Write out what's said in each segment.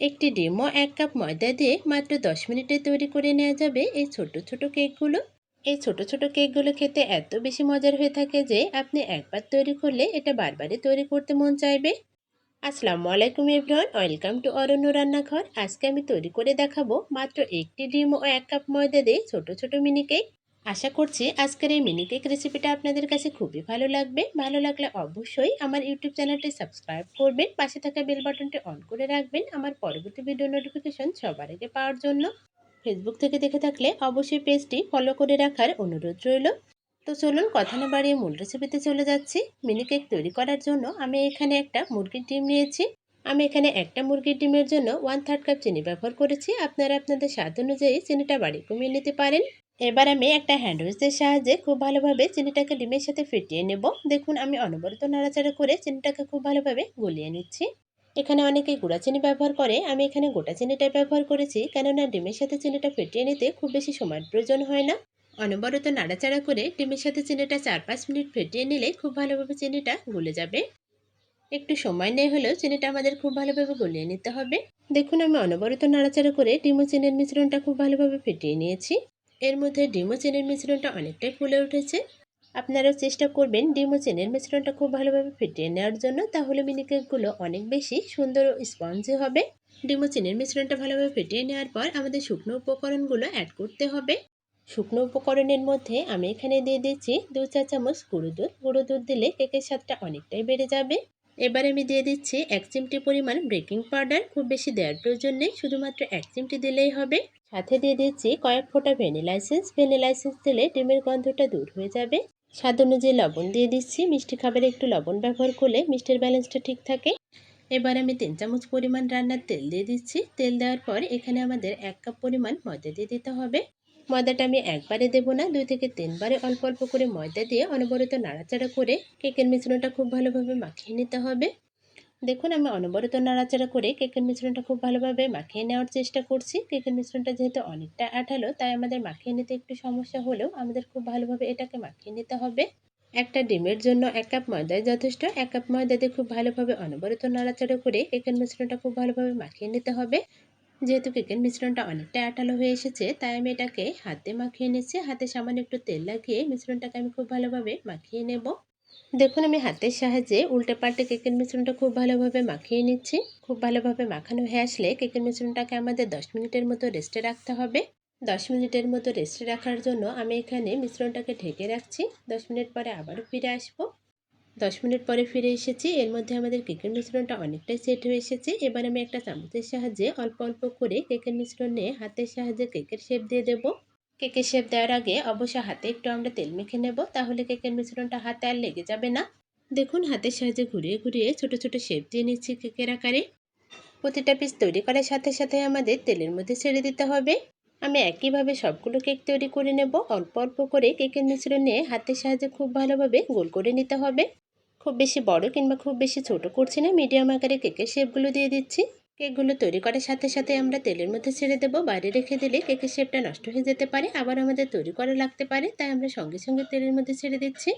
একটি ডিম ও এক কাপ ময়দা দিয়ে মাত্র দশ মিনিটে তৈরি করে নেওয়া যাবে এই ছোট ছোট কেকগুলো। এই ছোট ছোট কেকগুলো খেতে এত বেশি মজার হয়ে থাকে যে আপনি একবার তৈরি করলে এটা বারবারই তৈরি করতে মন চাইবে। আসসালামু আলাইকুম এভরিওয়ান, ওয়েলকাম টু অরণ্য রান্নাঘর। আজকে আমি তৈরি করে দেখাবো মাত্র একটি ডিম ও এক কাপ ময়দা দিয়ে ছোট ছোট মিনি কেক। আশা করছি আজকের এই মিনি কেক রেসিপিটা আপনাদের কাছে খুবই ভালো লাগবে। ভালো লাগলে অবশ্যই আমার ইউটিউব চ্যানেলটি সাবস্ক্রাইব করবেন, পাশে থাকা বেল বাটনটি অন করে রাখবেন। আমার পরবর্তী ভিডিও নোটিফিকেশন সবার আগে পাওয়ার জন্য। ফেসবুক থেকে দেখে থাকলে অবশ্যই পেজটি ফলো করে রাখার অনুরোধ রইল। তো চলুন কথা না বাড়িয়ে মূল রেসিপিতে চলে যাচ্ছি। মিনি কেক তৈরি করার জন্য আমি এখানে একটা মুরগির ডিম নিয়েছি। আমি এখানে একটা মুরগির ডিমের জন্য ওয়ান থার্ড কাপ চিনি ব্যবহার করেছি। আপনারা আপনাদের স্বাদ অনুযায়ী চিনিটা বাড়ি কমিয়ে নিতে পারেন। এবার আমি একটা হ্যান্ড উইচের সাহায্যে খুব ভালোভাবে চিনিটাকে ডিমের সাথে ফিটিয়ে নেব। দেখুন, আমি অনবরত নাড়াচাড়া করে চিনিটাকে খুব ভালোভাবে গলিয়ে নিচ্ছি। এখানে অনেকেই গুঁড়া চিনি ব্যবহার করে, আমি এখানে গোটা চিনিটা ব্যবহার করেছি, কেননা ডিমের সাথে চিনিটা ফিটিয়ে নিতে খুব বেশি সময়ের প্রয়োজন হয় না। অনবরত নাড়াচাড়া করে ডিমের সাথে চিনিটা চার পাঁচ মিনিট ফেটিয়ে নিলে খুব ভালোভাবে চিনিটা গলে যাবে। একটু সময় নেই হলেও চিনিটা আমাদের খুব ভালোভাবে গলিয়ে নিতে হবে। দেখুন, আমি অনবরত নাড়াচাড়া করে ডিম ও চিনির মিশ্রণটা খুব ভালোভাবে ফেটিয়ে নিয়েছি। এর মধ্যে ডিম চিনির মিশ্রণটা অনেকটাই ফুলে উঠেছে। আপনারাও চেষ্টা করবেন ডিম চিনির মিশ্রণটা খুব ভালোভাবে ফেটিয়ে নেওয়ার জন্য, তাহলে মিনি কেকগুলো অনেক বেশি সুন্দর ও স্পঞ্জি হবে। ডিম চিনির মিশ্রণটা ভালোভাবে ফেটিয়ে নেওয়ার পর আমাদের শুকনো উপকরণগুলো অ্যাড করতে হবে। শুকনো উপকরণের মধ্যে আমি এখানে দিয়ে দিচ্ছি দু চা চামচ গুঁড়ো দুধ। গুঁড়ো দুধ দিলে কেকের স্বাদটা অনেকটাই বেড়ে যাবে। এবার আমি দিয়ে দিচ্ছি এক চিমটি পরিমাণ বেকিং পাউডার, খুব বেশি দেওয়ার প্রয়োজন নেই, শুধুমাত্র এক চিমটি দিলেই হবে। সাথে দিয়ে দিচ্ছি কয়েক ফোঁটা ভ্যানিলা এসেন্স দিলে ডিমের গন্ধটা দূর হয়ে যাবে। স্বাদ অনুযায়ী লবণ দিয়ে দিচ্ছি, মিষ্টি খাবারে একটু লবণ ব্যবহার করলে মিষ্টির ব্যালেন্সটা ঠিক থাকে। এবার আমি তিন চামচ পরিমাণ রান্নার তেল দিয়ে দিচ্ছি, তেল দেওয়ার পর এখানে আমাদের এক কাপ পরিমাণ ময়দা দিয়ে দিতে হবে। ময়দাটা আমি একবারে দেবো না, দুই থেকে তিনবারে অল্প অল্প করে ময়দা দিয়ে অনবরত নাড়াচাড়া করে কেকের মিশ্রণটা খুব ভালোভাবে মাখিয়ে নিতে হবে। দেখুন, আমি অনবরত নাড়াচাড়া করে কেকের মিশ্রণটা খুব ভালোভাবে মাখিয়ে নেওয়ার চেষ্টা করছি। কেকের মিশ্রণটা যেহেতু অনেকটা আঠালো, তাই আমাদের মাখিয়ে নিতে একটু সমস্যা হলেও আমাদের খুব ভালোভাবে এটাকে মাখিয়ে নিতে হবে। একটা ডিমের জন্য এক কাপ ময়দায় যথেষ্ট, এক কাপ ময়দা দিয়ে খুব ভালোভাবে অনবরত নাড়াচাড়া করে কেকের মিশ্রণটা খুব ভালোভাবে মাখিয়ে নিতে হবে। যেহেতু কেকের মিশ্রণটা অনেকটা আঠালো হয়ে এসেছে, তাই আমি এটাকে হাতে মাখিয়ে নিচ্ছি। হাতে সামান্য একটু তেল লাগিয়ে মিশ্রণটাকে আমি খুব ভালোভাবে মাখিয়ে নেব। দেখুন, আমি হাতের সাহায্যে উল্টে পাল্টে কেকের মিশ্রণটা খুব ভালোভাবে মাখিয়ে নিচ্ছি। খুব ভালোভাবে মাখানো হয়ে আসলে কেকের মিশ্রণটাকে আমাদের দশ মিনিটের মতো রেস্টে রাখতে হবে। দশ মিনিটের মতো রেস্টে রাখার জন্য আমি এখানে মিশ্রণটাকে ঢেকে রাখছি। দশ মিনিট পরে আবারও ফিরে আসব। দশ মিনিট পরে ফিরে এসেছি। এর মধ্যে আমাদের কেকের মিশ্রণটা অনেকটাই সেট হয়ে এসেছে। এবার আমি একটা চামচের সাহায্যে অল্প অল্প করে কেকের মিশ্রণ নিয়ে হাতের সাহায্যে কেকের শেপ দিয়ে দেব। কেকের শেপ দেওয়ার আগে অবশ্য হাতে একটু আমরা তেল মেখে নেব, তাহলে কেকের মিশ্রণটা হাতে আর লেগে যাবে না। দেখুন, হাতের সাহায্যে ঘুরিয়ে ঘুরিয়ে ছোট ছোট শেপ দিয়ে নিচ্ছি কেকের আকারে। প্রতিটা পিস তৈরি করার সাথে সাথে আমাদের তেলের মধ্যে ছেড়ে দিতে হবে। আমি একইভাবে সবগুলো কেক তৈরি করে নেব। অল্প অল্প করে কেকের মিশ্রণ নিয়ে হাতের সাহায্যে খুব ভালোভাবে গোল করে নিতে হবে। খুব বেশি বড় কিংবা খুব বেশি ছোট করছি না মিডিয়াম আকারে কেকের শেপগুলো দিয়ে দিচ্ছি। কেকগুলো তৈরি করার সাথে সাথে আমরা তেলের মধ্যে ছেড়ে দেবো, বাইরে রেখে দিলে কেকের শেপটা নষ্ট হয়ে যেতে পারে, আবার আমাদের তৈরি করা লাগতে পারে, তাই আমরা সঙ্গে সঙ্গে তেলের মধ্যে ছেড়ে দিচ্ছি।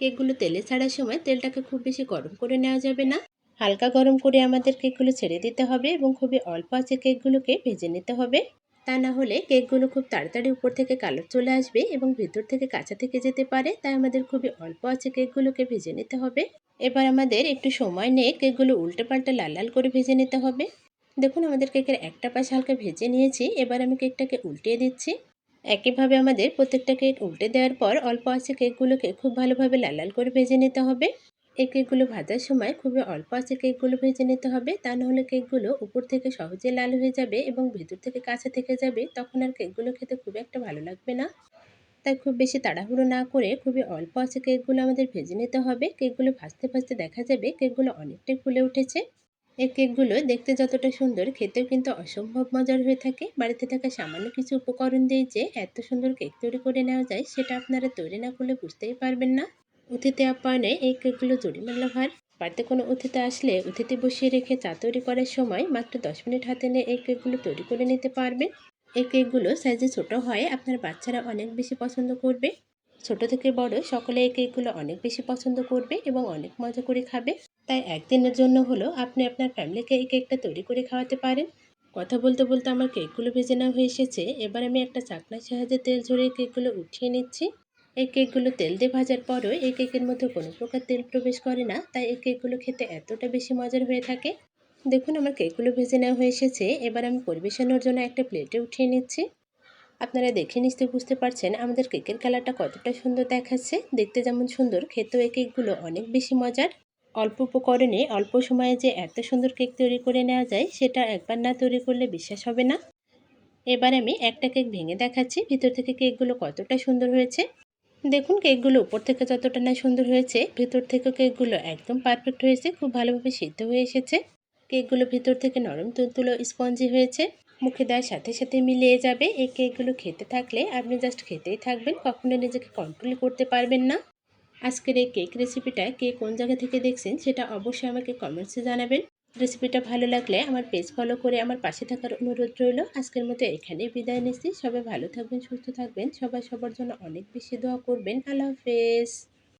কেকগুলো তেলে ছাড়ার সময় তেলটাকে খুব বেশি গরম করে নেওয়া যাবে না। হালকা গরম করে আমাদের কেকগুলো ছেড়ে দিতে হবে এবং খুবই অল্প আছে কেকগুলোকে ভেজে নিতে হবে। তা না হলে কেকগুলো খুব তাড়াতাড়ি উপর থেকে কালার চলে আসবে এবং ভেতর থেকে কাঁচা থেকে যেতে পারে, তাই আমাদের খুবই অল্প আছে কেকগুলোকে ভেজে নিতে হবে। এবার আমাদের একটু সময় নিয়ে কেকগুলো উল্টে পাল্টে লাল লাল করে ভেজে নিতে হবে। দেখুন, আমাদের কেকের একটা পাশ হালকা ভেজে নিয়েছি, এবার আমি কেকটাকে উল্টিয়ে দিচ্ছি। একইভাবে আমাদের প্রত্যেকটা কেক উল্টে দেওয়ার পর অল্প আছে কেকগুলোকে খুব ভালোভাবে লাল লাল করে ভেজে নিতে হবে। এই কেকগুলো ভাজার সময় খুবই অল্প আছে কেকগুলো ভেজে নিতে হবে। তা নাহলে কেকগুলো উপর থেকে সহজে লাল হয়ে যাবে এবং ভেতর থেকে কাঁচা থেকে যাবে। তখন আর কেকগুলো খেতে খুব একটা ভালো লাগবে না। তাই খুব বেশি তাড়াহুড়ো না করে খুবই অল্প আছে কেকগুলো আমাদের ভেজে নিতে হবে। কেকগুলো ভাজতে ভাজতে দেখা যাবে কেকগুলো অনেকটাই ফুলে উঠেছে। এই কেকগুলো দেখতে যতটা সুন্দর, খেতেও কিন্তু অসম্ভব মজার হয়ে থাকে। বাড়িতে থাকা সামান্য কিছু উপকরণ দিয়ে যে এত সুন্দর কেক তৈরি করে নেওয়া যায়, সেটা আপনারা তৈরি না করলে বুঝতেই পারবেন না। অতিথি আপ্যায়নে এই কেকগুলো জরিমাল্লা ভার বাড়িতে কোনো অতিথি আসলে অতিথি বসিয়ে রেখে চা তৈরি করার সময় মাত্র দশ মিনিট হাতে নিয়ে এই কেকগুলো তৈরি করে নিতে পারবেন এই কেকগুলো সাইজে ছোট হয়, আপনার বাচ্চারা অনেক বেশি পছন্দ করবে। ছোট থেকে বড় সকলে এই কেকগুলো অনেক বেশি পছন্দ করবে এবং অনেক মজা করে খাবে। তাই একদিনের জন্য হলো আপনি আপনার ফ্যামিলিকে এই কেকটা তৈরি করে খাওয়াতে পারেন। কথা বলতে বলতে আমার কেকগুলো ভেজে নেওয়া হয়ে এসেছে। এবার আমি একটা চাকনার সাহায্যে তেল ঝরিয়ে কেকগুলো উঠিয়ে নিচ্ছি। এই কেকগুলো তেল দিয়ে ভাজার পরও এই কেকের মধ্যে কোনো প্রকার তেল প্রবেশ করে না, তাই এই কেকগুলো খেতে এতটা বেশি মজার হয়ে থাকে। দেখুন, আমার কেকগুলো ভেজে নেওয়া হয়ে এসেছে। এবার আমি পরিবেশনের জন্য একটা প্লেটে উঠিয়ে নিচ্ছি। আপনারা দেখে নিশ্চয়ই বুঝতে পারছেন আমাদের কেকের কালারটা কতটা সুন্দর দেখাচ্ছে। দেখতে যেমন সুন্দর, খেতেও এই কেকগুলো অনেক বেশি মজার। অল্প উপকরণে অল্প সময়ে যে এত সুন্দর কেক তৈরি করে নেওয়া যায়, সেটা একবার না তৈরি করলে বিশ্বাস হবে না। এবার আমি একটা কেক ভেঙে দেখাচ্ছি, ভিতর থেকে কেকগুলো কতটা সুন্দর হয়েছে। দেখুন কেকগুলো উপর থেকে যতটা না সুন্দর হয়েছে, ভিতর থেকে কেকগুলো একদম পারফেক্ট হয়েছে, খুব ভালোভাবে সিদ্ধ হয়ে এসেছে। কেকগুলো ভিতর থেকে নরম তুলতুলো স্পঞ্জি হয়েছে, মুখে দেওয়ার সাথে সাথে মিলিয়ে যাবে। এই কেকগুলো খেতে থাকলে আপনি জাস্ট খেতেই থাকবেন, কখনো নিজেকে কন্ট্রোল করতে পারবেন না। আজকের এই কেক রেসিপিটা কে কোন জায়গা থেকে দেখছেন সেটা অবশ্যই আমাকে কমেন্টসে জানাবেন। রেসিপিটা ভালো লাগলে আমার পেজ ফলো করে আমার পাশে থাকার অনুরোধ রইল। আজকের মতো এখানে বিদায় নিচ্ছি। সবাই ভালো থাকবেন, সুস্থ থাকবেন। সবাই সবার জন্য অনেক বেশি দোয়া করবেন। আল্লাহ হাফেজ।